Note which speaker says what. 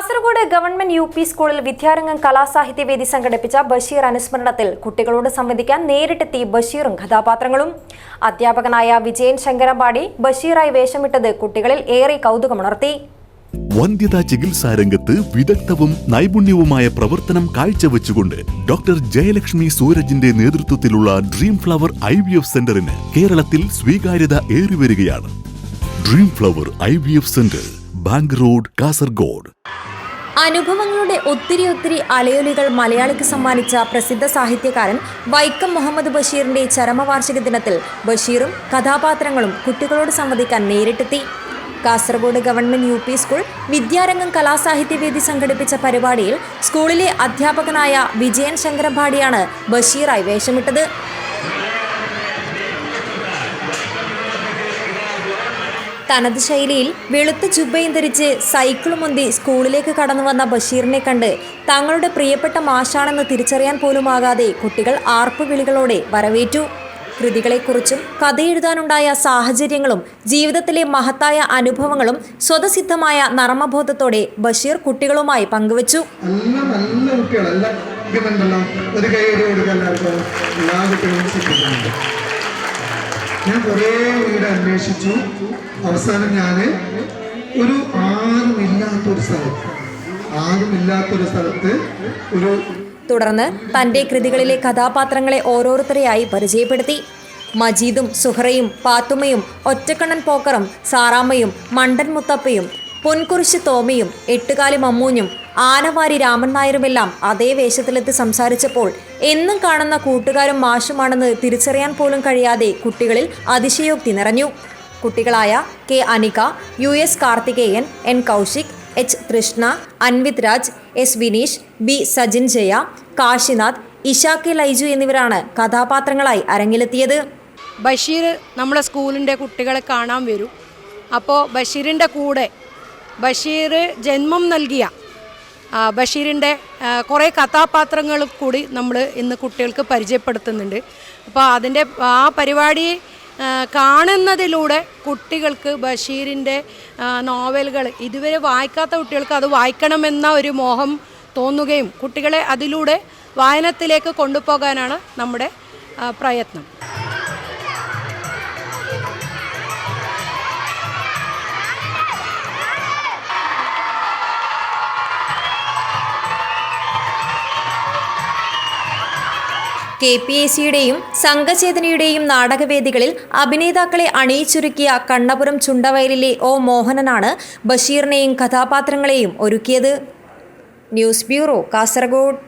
Speaker 1: Kasaragod government U P സ്കൂളിൽ വിദ്യാരംഗം കലാസാഹിത്യവേദി സംഘടിപ്പിച്ച ബഷീർ അനുസ്മരണത്തിൽ കുട്ടികളോട് സംവദിക്കാൻ നേരിട്ടെത്തി ബഷീറും കഥാപാത്രങ്ങളും. അധ്യാപകനായ വിജയൻ ശങ്കരമ്പാടി ബഷീറായി വേഷമിട്ടത് കുട്ടികളിൽ ഏറെ കൗതുകമുണർത്തി.
Speaker 2: വന്ധ്യതാ ചികിത്സാ രംഗത്ത് വിദഗ്ധവും നൈപുണ്യവുമായ പ്രവർത്തനം കാഴ്ചവെച്ചുകൊണ്ട് ഡോക്ടർ ജയലക്ഷ്മി സൂരജിന്റെ നേതൃത്വത്തിലുള്ള dream flower I V F സെന്ററിന് കേരളത്തിൽ സ്വീകാര്യത ഏറിവരികയാണ്. Dream flower I V F centre bank road Kasaragod.
Speaker 1: അനുഭവങ്ങളുടെ ഒത്തിരി ഒത്തിരി അലയൊലികൾ മലയാളിക്ക് സമ്മാനിച്ച പ്രസിദ്ധ സാഹിത്യകാരൻ വൈക്കം മുഹമ്മദ് ബഷീറിന്റെ ചരമവാർഷിക ദിനത്തിൽ ബഷീറും കഥാപാത്രങ്ങളും കുട്ടികളോട് സംവദിക്കാൻ നേരിട്ടെത്തി. Kasaragod government U P school Vidyarangam Kalasahithyavedi സംഘടിപ്പിച്ച പരിപാടിയിൽ സ്കൂളിലെ അധ്യാപകനായ വിജയൻ ശങ്കരഭാടിയാണ് ബഷീറായി വേഷമിട്ടത്. തനത് ശൈലിയിൽ വെളുത്ത ജുബയും ധരിച്ച് സൈക്കിളുമൊന്തി സ്കൂളിലേക്ക് കടന്നു വന്ന ബഷീറിനെ കണ്ട് തങ്ങളുടെ പ്രിയപ്പെട്ട മാഷാണെന്ന് തിരിച്ചറിയാൻ പോലുമാകാതെ കുട്ടികൾ ആർപ്പുവിളികളോടെ വരവേറ്റു. കൃതികളെക്കുറിച്ചും കഥയെഴുതാനുണ്ടായ സാഹചര്യങ്ങളും ജീവിതത്തിലെ മഹത്തായ അനുഭവങ്ങളും സ്വതസിദ്ധമായ നർമ്മബോധത്തോടെ ബഷീർ കുട്ടികളുമായി പങ്കുവച്ചു.
Speaker 3: ഒരു കൈ ഞാൻ കുറേ വീട് അന്വേഷിച്ചു. അവസാനം ഞാൻ ഒരു ആരുമില്ലാത്തൊരു സ്ഥലത്ത് ആരുമില്ലാത്തൊരു സ്ഥലത്ത് ഒരു
Speaker 1: തുടർന്ന് തന്റെ കൃതികളിലെ കഥാപാത്രങ്ങളെ ഓരോരുത്തരെയായി പരിചയപ്പെടുത്തി. മജീദും സുഹറയും പാത്തുമ്മയും ഒറ്റക്കണ്ണൻ പോക്കറും സാറാമ്മയും മണ്ടൻ മുത്തപ്പയും പൊൻകുറിശ് തോമയും എട്ടുകാലി മമ്മൂഞ്ഞും ആനവാരി രാമൻ നായരുമെല്ലാം അതേ വേഷത്തിലെത്തി സംസാരിച്ചപ്പോൾ എന്നും കാണുന്ന കൂട്ടുകാരും മാഷുമാണെന്ന് തിരിച്ചറിയാൻ പോലും കഴിയാതെ കുട്ടികളിൽ അതിശയോക്തി നിറഞ്ഞു. കുട്ടികളായ K Anika U S Karthikeyan N Kaushik H Krishna Anvith Raj S Vineesh B Sajin Jaya Kashinath Isha K Laiju എന്നിവരാണ് കഥാപാത്രങ്ങളായി അരങ്ങിലെത്തിയത്.
Speaker 4: ബഷീർ നമ്മുടെ സ്കൂളിന്റെ കുട്ടികളെ കാണാൻ വരും. അപ്പോൾ ബഷീറിന്റെ കൂടെ ബഷീർ ജന്മം നൽകിയ ബഷീറിന്റെ കുറേ കഥാപാത്രങ്ങൾ കൂടി നമ്മൾ ഇന്ന് കുട്ടികൾക്ക് പരിചയപ്പെടുത്തുന്നുണ്ട്. അപ്പോൾ അതിന്റെ ആ പരിപാടി കാണുന്നതിലൂടെ കുട്ടികൾക്ക് ബഷീറിന്റെ നോവലുകൾ ഇതുവരെ വായിക്കാത്ത കുട്ടികൾക്ക് അത് വായിക്കണമെന്ന ഒരു മോഹം തോന്നുകയും കുട്ടികളെ അതിലൂടെ വായനത്തിലേക്ക് കൊണ്ടുപോകാനാണ് നമ്മുടെ പ്രയത്നം.
Speaker 1: കെ പി എ സിയുടെയും സംഘചേതനയുടെയും നാടകവേദികളിൽ അഭിനേതാക്കളെ അണിയിച്ചൊരുക്കിയ കണ്ണപുരം ചുണ്ടവയലിലെ ഒ മോഹനനാണ് ബഷീറിനെയും കഥാപാത്രങ്ങളെയും ഒരുക്കിയത്. News bureau Kasaragod.